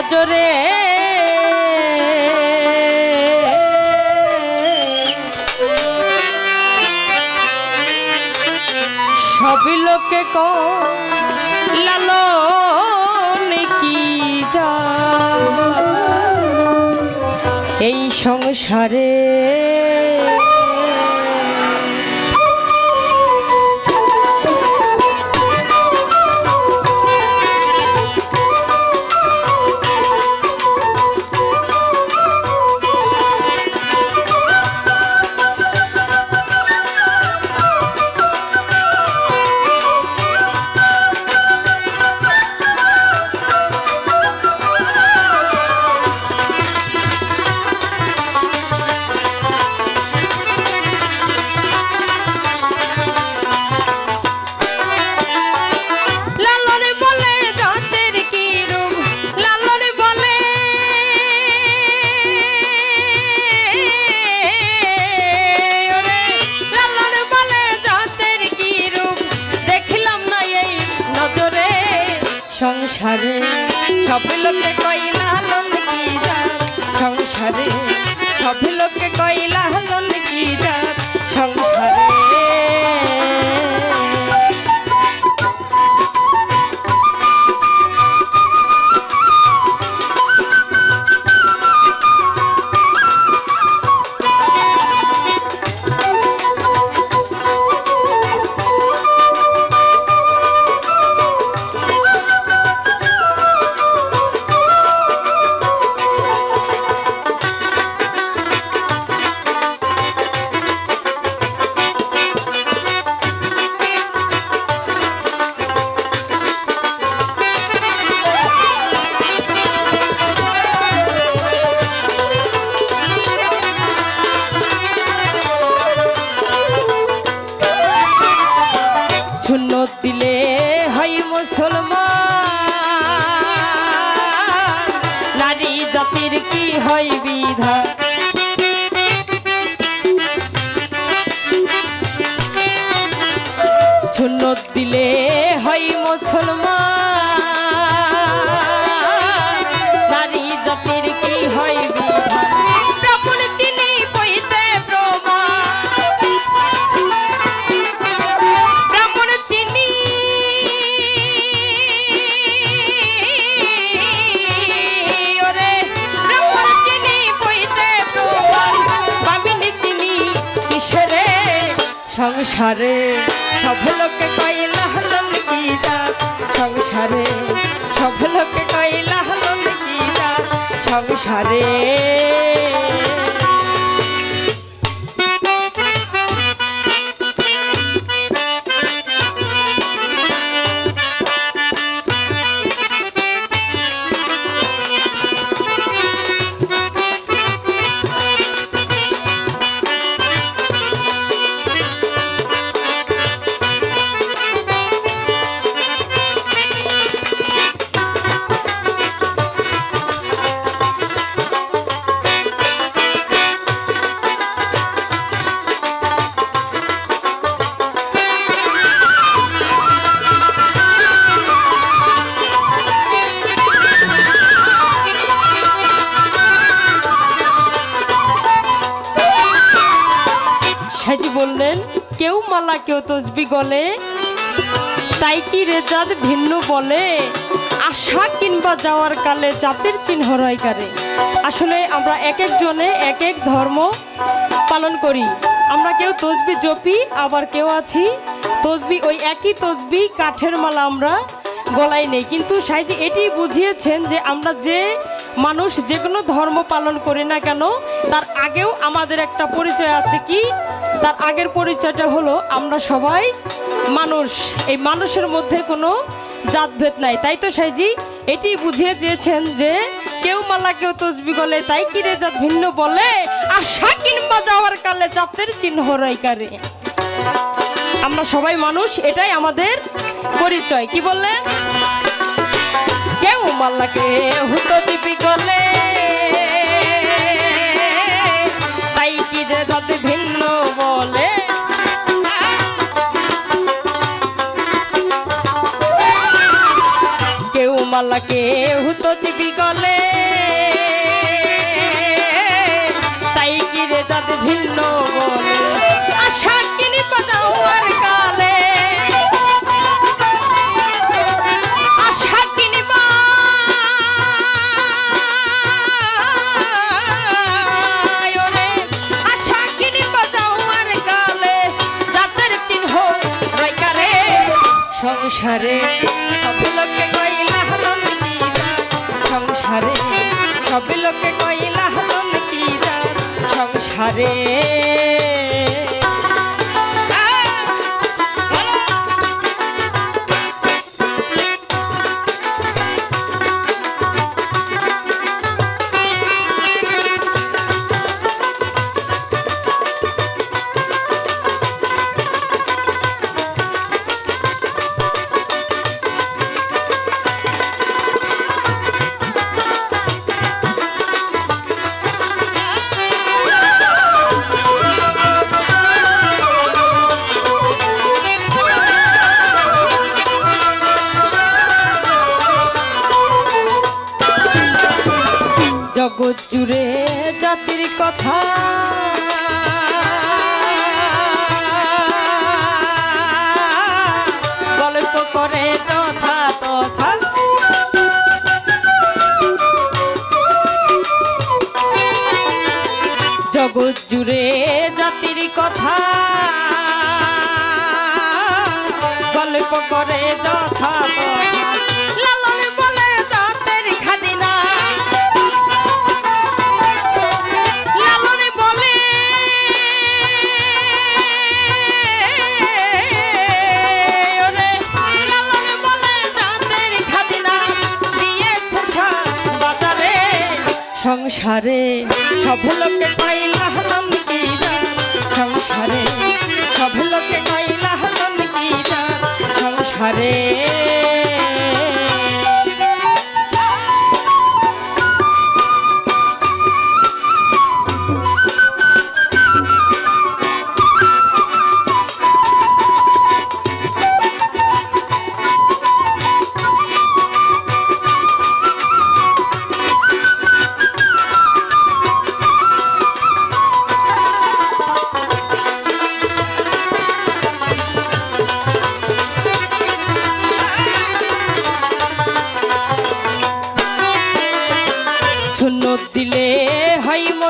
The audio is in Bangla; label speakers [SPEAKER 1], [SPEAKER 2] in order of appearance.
[SPEAKER 1] নজরে। সবই লোকে ক যা এই সংসারে সংসারে সব লোকে কইলা যা সংসারে সব লোকে কইলা লালন সংসারে সব লোকে কইলা হল গীতা সংসারে সব লোকে কইলা হল গীতা সংসারে কেউ মালা, কেউ তসবি গলে। তাই কি রেজাত ভিন্ন বলে? আশা কিংবা যাওয়ার কালে জাতের চিহ্ন রয় কারে আসলে আমরা এক একজনে এক এক ধর্ম পালন করি। আমরা কেউ তসবি জপি, আবার কেউ আছি। তসবি ওই একই তসবি, কাঠের মালা আমরা গলায় নেই। কিন্তু সাইজি এটি বুঝিয়েছেন যে আমরা যে মানুষ যে কোনো ধর্ম পালন করি না কেন, তার আগেও আমাদের একটা পরিচয় আছে কি? তার আগের পরিচয়টা হলো, আমরা সবাই মানুষ। এই মানুষের মধ্যে কোনো জাতভেদ নাই, তাই তো সাইজি? এটি বুঝিয়ে দিয়েছেন যে, কেউ মালা, কেউ তসবি গলে, তাই কি রে জাত ভিন্ন বলে? আশা কিংবা যাওয়ার কালে জাতের চিহ্ন রইকারে আমরা সবাই মানুষ, এটাই আমাদের পরিচয়, কি বললেন? কেউ মাল্লাকে হুতো দিবি গলে যে যাতে ভিন্ন বলে। কেউ মাল্লাকে তো জীবি গলে। তাই কি রে জাত ভিন্ন বলে? আশা কিনি পাতা কালে। সংসারে সব লোকে কইলা হলম কি সংসারে সব লোকে কইলা হলম কি সংসারে জগৎ জুড়ে জাতির কথা। গল্প করে তথা তথা। জগৎ জুড়ে জাতির কথা। গল্প করে যথা তথা। সব লোকে পাইলা হলাম কি জান? সংসারে সব লোকে পাইলা হলাম কি জান? সংসারে